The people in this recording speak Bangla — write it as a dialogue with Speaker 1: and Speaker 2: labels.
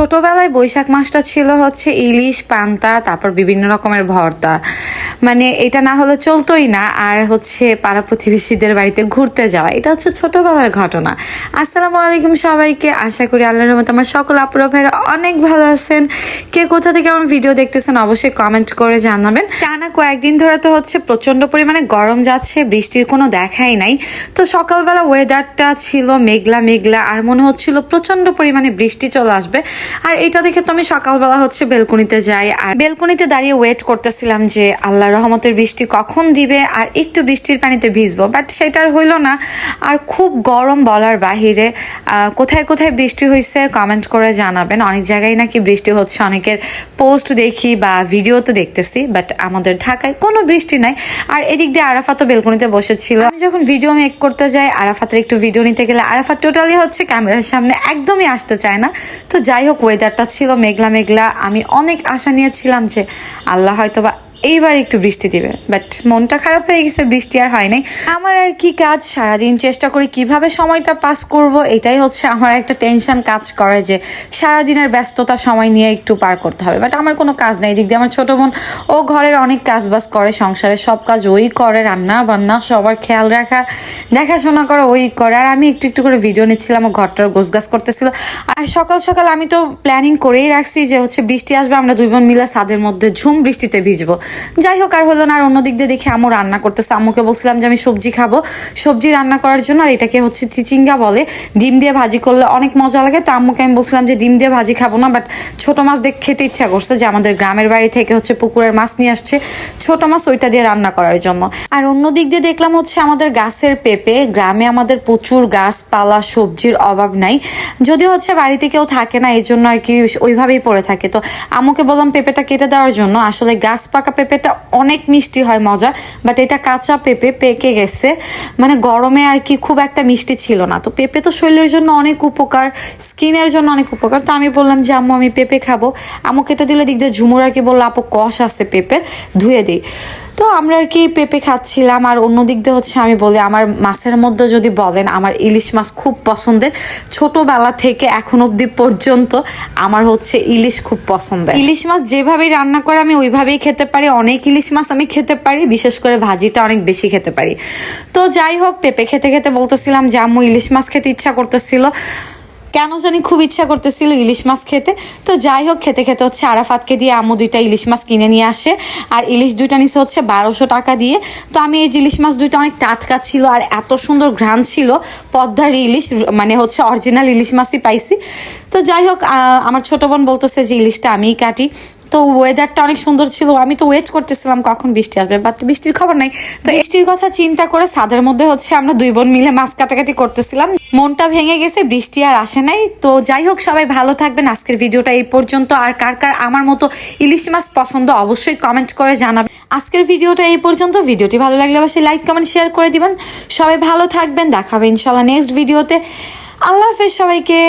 Speaker 1: ছোটবেলায় বৈশাখ মাসটা ছিল হচ্ছে ইলিশ পান্তা তারপর বিভিন্ন রকমের ভর্তা। মানে এটা না হলে চলতোই না। আর হচ্ছে পাড়া প্রতিবেশীদের বাড়িতে ঘুরতে যাওয়া, এটা হচ্ছে ছোটবেলার ঘটনা। আসসালামু আলাইকুম সবাইকে। আশা করি আল্লাহর রহমত আমার সকল আপুরা ভাইরা অনেক ভালো আছেন। কে কোথা থেকে আমার ভিডিও দেখতেছেন অবশ্যই কমেন্ট করে জানাবেন। টানা কয়েকদিন ধরে তো হচ্ছে প্রচণ্ড পরিমাণে গরম যাচ্ছে, বৃষ্টির কোনো দেখাই নাই। তো সকালবেলা ওয়েদারটা ছিল মেঘলা মেঘলা, আর মনে হচ্ছিল প্রচণ্ড পরিমাণে বৃষ্টি চলে আসবে। আর এটা দেখে তো আমি সকালবেলা হচ্ছে বেলকুনিতে যাই। আর বেলকুনিতে দাঁড়িয়ে ওয়েট করতেছিলাম যে আল্লাহ রহমতের বৃষ্টি কখন দিবে আর একটু বৃষ্টির পানিতে ভিজবো বাট সেটা আর হইল না। আর খুব গরম বলার বাহিরে কোথায় কোথায় বৃষ্টি হয়েছে কমেন্ট করে জানাবেন। অনেক জায়গায় নাকি বৃষ্টি হচ্ছে, অনেকের পোস্ট দেখি বা ভিডিওতে দেখতেছি বাট আমাদের ঢাকায় কোনো বৃষ্টি নাই। আর এদিক দিয়ে আরাফাতও বেলকনিতে বসেছিল। আমি যখন ভিডিও মেক করতে যাই, আরাফাতের একটু ভিডিও নিতে গেলে আরাফাত টোটালি হচ্ছে ক্যামেরার সামনে, একদমই আসতে চায় না। তো যাই হোক ওয়েদারটা ছিল মেঘলা মেঘলা। আমি অনেক আশা নিয়েছিলাম যে আল্লাহ হয়তো বা এইবার একটু বৃষ্টি দিবে। বাট মনটা খারাপ হয়ে গেছে, বৃষ্টি আর হয় নাই। আমার আর কি কাজ? সারাদিন চেষ্টা করি কীভাবে সময়টা পাস করব, এটাই হচ্ছে আমার একটা টেনশন কাজ করে যে সারাদিনের ব্যস্ততা সময় নিয়ে একটু পার করতে হবে। বাট আমার কোনো কাজ নেই। এদিক দিয়ে আমার ছোটো বোন, ও ঘরের অনেক কাজ বাজ করে, সংসারে সব কাজ ওই করে, রান্না বান্না সবার খেয়াল রাখা, দেখাশোনা করা ওই করে। আর আমি একটু একটু করে ভিডিও নিচ্ছিলাম, ও ঘরটার গোছগাছ করতেছিল। আর সকাল সকাল আমি তো প্ল্যানিং করেই রাখছি যে হচ্ছে বৃষ্টি আসবে, আমরা দুই বোন মিলে ছাদের মধ্যে ঝুম বৃষ্টিতে ভিজবো। যাই হোক, আর হলো না, আর অন্যদিক দিয়ে দেখে আম্মু রান্না করতেছে। আম্মুকে বলছিলাম যে, আমি সবজি খাব। সবজি রান্না করার জন্য, আর এটাকে হচ্ছে চিচিঙ্গা বলে। ডিম দিয়ে ভাজি করলে অনেক মজা লাগে। তো আম্মুকে আমি বলছিলাম যে, ডিম দিয়ে ভাজি খাব না বাট ছোট মাছ দেখ খেতে ইচ্ছা করছে যে, আমাদের গ্রামের বাড়ি থেকে হচ্ছে পুকুরের মাছ নিয়ে আসছে। ছোটো মাছ ওইটা দিয়ে রান্না করার জন্য। আর অন্য দিক দিয়ে দেখলাম হচ্ছে আমাদের গাছের পেঁপে। গ্রামে আমাদের প্রচুর গাছপালা, সবজির অভাব নাই। যদিও হচ্ছে বাড়িতে কেউ থাকে না, এই জন্য আর কি ওইভাবেই পড়ে থাকে। তো আম্মুকে বললাম পেঁপেটা কেটে দেওয়ার জন্য। আসলে গাছ পাকা পেঁপেটা অনেক মিষ্টি হয় মজা বাট এটা কাঁচা পেঁপে পেকে গেছে। মানে গরমে আর কি খুব একটা মিষ্টি ছিল না। তো পেঁপে তো শরীরের জন্য অনেক উপকার, স্কিনের জন্য অনেক উপকার। তো আমি বললাম যে, আম্মু, আমি পেঁপে খাব। আম্মু কেটে দিলে দিক দিয়ে ঝুমুর আর কি বলল, আপু, কষ আছে পেঁপের, ধুয়ে দিই। তো আমরা আর কি পেঁপে খাচ্ছিলাম, আর অন্য দিক দিয়ে হচ্ছে আমি বলি, আমার মাছের মধ্যে যদি বলেন, আমার ইলিশ মাছ খুব পছন্দের। ছোটবেলা থেকে এখন অবধি পর্যন্ত আমার হচ্ছে ইলিশ খুব পছন্দের। ইলিশ মাছ যেভাবেই রান্না করে আমি ওইভাবেই খেতে পারি, অনেক ইলিশ মাছ আমি খেতে পারি, বিশেষ করে ভাজিটা অনেক বেশি খেতে পারি। তো যাই হোক, পেঁপে খেতে খেতে বলতেছিলাম যে আম্মু ইলিশ মাছ খেতে ইচ্ছা করতেছিল। কেন জানি খুব ইচ্ছা করতেছিল ইলিশ মাছ খেতে। তো যাই হোক, খেতে খেতে হচ্ছে আরাফাতকে দিয়ে আমু দুইটা ইলিশ মাছ কিনে নিয়ে আসে। আর ইলিশ দুইটা নিচে হচ্ছে বারোশো টাকা দিয়ে। তো আমি এই ইলিশ মাছ দুইটা অনেক টাটকা ছিল আর এত সুন্দর ঘ্রাণ ছিল, পদ্মার ইলিশ মানে হচ্ছে অরিজিনাল ইলিশ মাছই পাইছি। তো যাই হোক আমার ছোট বোন বলতেছে যে ইলিশটা আমিই কাটি। তো ওয়েদারটা অনেক সুন্দর ছিল। আমি তো ওয়েট করতেছিলাম কখন বৃষ্টি আসবে বাট বৃষ্টির খবর নাই। তো বৃষ্টির কথা চিন্তা করে সাদের মধ্যে হচ্ছে আমরা দুই বোন মিলে মাছ কাটাকাটি করতেছিলাম। মনটা ভেঙে গেছে, বৃষ্টি আর আসে নাই। তো যাই হোক, সবাই ভালো থাকবেন। আজকের ভিডিওটা এই পর্যন্ত। আর কার কার আমার মতো ইলিশ মাছ পছন্দ অবশ্যই কমেন্ট করে জানাবেন। আজকের ভিডিওটা এই পর্যন্ত। ভিডিওটি ভালো লাগলে অবশ্যই লাইক কমেন্ট শেয়ার করে দিবেন। সবাই ভালো থাকবেন। দেখাবে ইনশাল্লাহ নেক্সট ভিডিওতে আল্লাহ হাফেজ সবাইকে।